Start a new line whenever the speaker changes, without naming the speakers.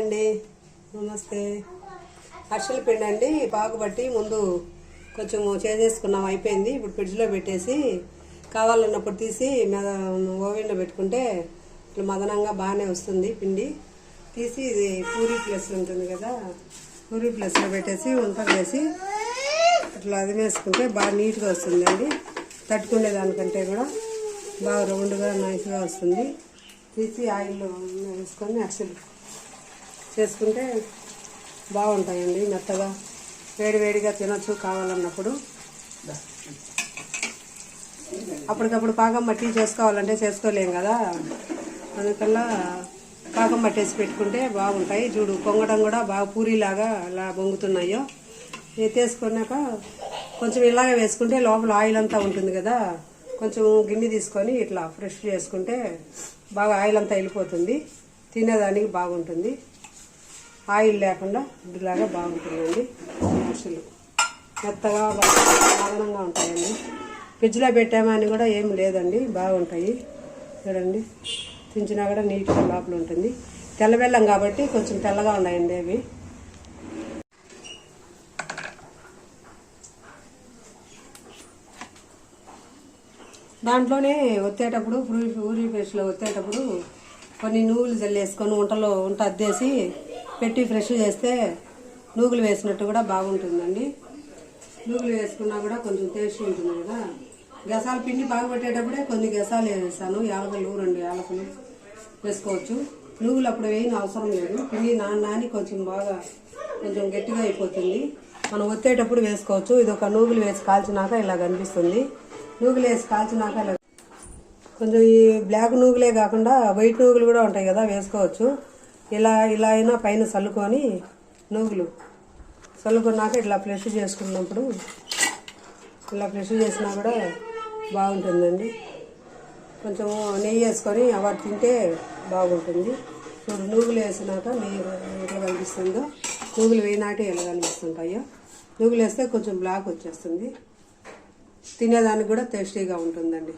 అండి. నమస్తే. అరిసెల పిండి అండి. బాగుబట్టి ముందు కొంచెం చేసేసుకున్నాం అయిపోయింది. ఇప్పుడు ఫ్రిడ్జ్లో పెట్టేసి కావాలన్నప్పుడు తీసి మెద ఓవెన్లో పెట్టుకుంటే ఇట్లా మదనంగా బాగానే వస్తుంది పిండి. తీసి ఇది పూరీ ప్లస్ ఉంటుంది కదా పూరీ ప్లస్లో పెట్టేసి వంటలు వేసి అట్లా అది వేసుకుంటే బాగా నీట్గా వస్తుందండి. తట్టుకునే దానికంటే కూడా బాగా రౌండ్గా నైస్గా వస్తుంది. తీసి ఆయిల్లో వేసుకొని అసలు చేసుకుంటే బాగుంటాయండి మెత్తగా వేడివేడిగా తినొచ్చు కావాలన్నప్పుడు. అప్పటికప్పుడు పాకం మట్టి చేసుకోవాలంటే చేసుకోలేం కదా. అందుకల్లా పాకం పట్టేసి పెట్టుకుంటే బాగుంటాయి. చూడు పొంగడం కూడా బాగా పూరిలాగా అలా పొంగుతున్నాయో. ఎత్తేసుకున్నాక కొంచెం ఇలాగే వేసుకుంటే లోపల ఆయిల్ అంతా ఉంటుంది కదా. కొంచెం గిన్నె తీసుకొని ఇట్లా ఫ్రెష్ చేసుకుంటే బాగా ఆయిల్ అంతా వెళ్ళిపోతుంది. తినేదానికి బాగుంటుంది. ఆయిల్ లేకుండా ఇలాగా బాగుంటుందండి. అరిసెలు మెత్తగా బాగా ఉంటాయండి. ఫ్రిడ్జ్లో పెట్టామని కూడా ఏం లేదండి. బాగుంటాయి. చూడండి. తించినా కూడా నీట్గా లోపల ఉంటుంది. తెల్ల బెల్లం కాబట్టి కొంచెం తెల్లగా ఉన్నాయండి అవి. దాంట్లోనే ఒత్తేటప్పుడు పూరి పూరి పేస్ట్లో ఒత్తేటప్పుడు కొన్ని నువ్వులు జల్లేసుకొని వంటలో వంట అద్దేసి పెట్టి ఫ్రెష్ చేస్తే నూగులు వేసినట్టు కూడా బాగుంటుందండి. నూగులు వేసుకున్నా కూడా కొంచెం టేస్ట్ ఉంటుంది కదా. గసాల పిండి బాగా పెట్టేటప్పుడే కొన్ని గసాలు వేసాను యాలకలు రెండు యాలకలు వేసుకోవచ్చు. నువ్వులు అప్పుడు వేయని అవసరం లేదు. పిండి నాని నాని కొంచెం బాగా కొంచెం గట్టిగా అయిపోతుంది. మనం ఒత్తేటప్పుడు వేసుకోవచ్చు. ఇది ఒక నూగులు వేసి కాల్చినాక ఇలా కనిపిస్తుంది. నూగులు వేసి కాల్చినాక ఇలా కొంచెం ఈ బ్లాక్ నూగులే కాకుండా వైట్ నూగులు కూడా ఉంటాయి కదా వేసుకోవచ్చు. ఇలా ఇలా అయినా పైన చల్లుకొని నూగులు. చల్లుకున్నాక ఇట్లా ఫ్రెష్ చేసుకున్నప్పుడు ఇలా ఫ్రెష్ చేసినా కూడా బాగుంటుందండి. కొంచెం నెయ్యి వేసుకొని అవాడు తింటే బాగుంటుంది. ఇప్పుడు నూగులు వేసినాక నెయ్యి ఎట్లా కనిపిస్తుందో నూగులు వేయినాటి ఎలా కనిపిస్తుంటాయో. నూగులు వేస్తే కొంచెం బ్లాక్ వచ్చేస్తుంది. తినేదానికి కూడా టేస్టీగా ఉంటుందండి.